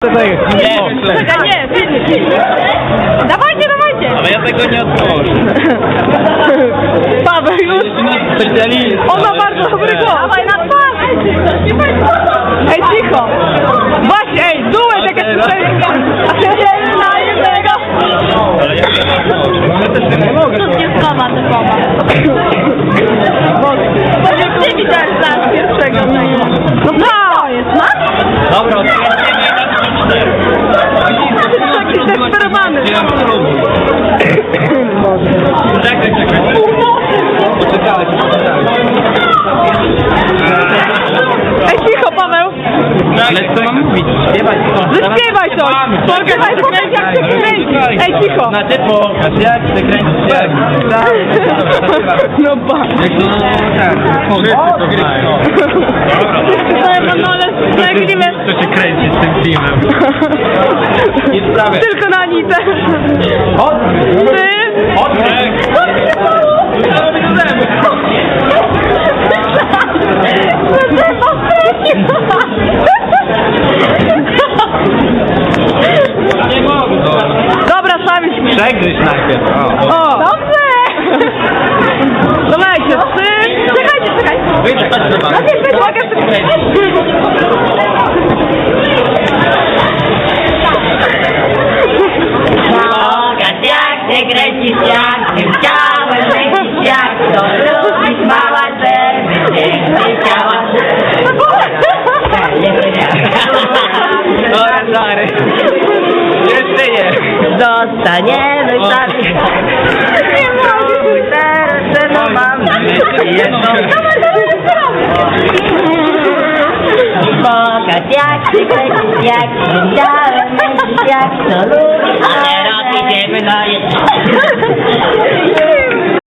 Давайте, давайте! Але я tego nie odnoszę. Paweł już. Specjalista. On ma bardzo dobry głos. Dawaj na Ej, cicho! Właśnie, ej, duet jakaś tutaj. A ty się na jednego. Ale ja nie mogę. To jest koma, to koma. Twaalf maanden? Ja, waarom? Ik kijk, kijk. Wat is het Ej, cicho Paweł! Ale co mam ik heb to. Zaśpiewaj coś! Pokazaj, pokaż jak się kręci! Ej, cicho! Na typo, jak się kręci, tak. No ba. Jak to, no tak. Wszyscy to znają. Wszyscy. Filmem? Nie sprawy. Tylko na Anitę. Odwróć. Ty. Odwróć. Dobra, sami śmiej. Przegryź najpierw. O! Dobrze! Dawajcie, trzy... Czekajcie, czekaj. Wyjdź, chodź do No nie, wyjdź, Pokaż się kręcisz, jak tym ciałem lecisz, jak to lubisz mała serwy, piękny ciała. Dobra, nie. Zostaniemy sami. Nie mogę, teraz że no mam. Pokaż jak się kręcisz, jak tym ciałem lecisz, jak to lubisz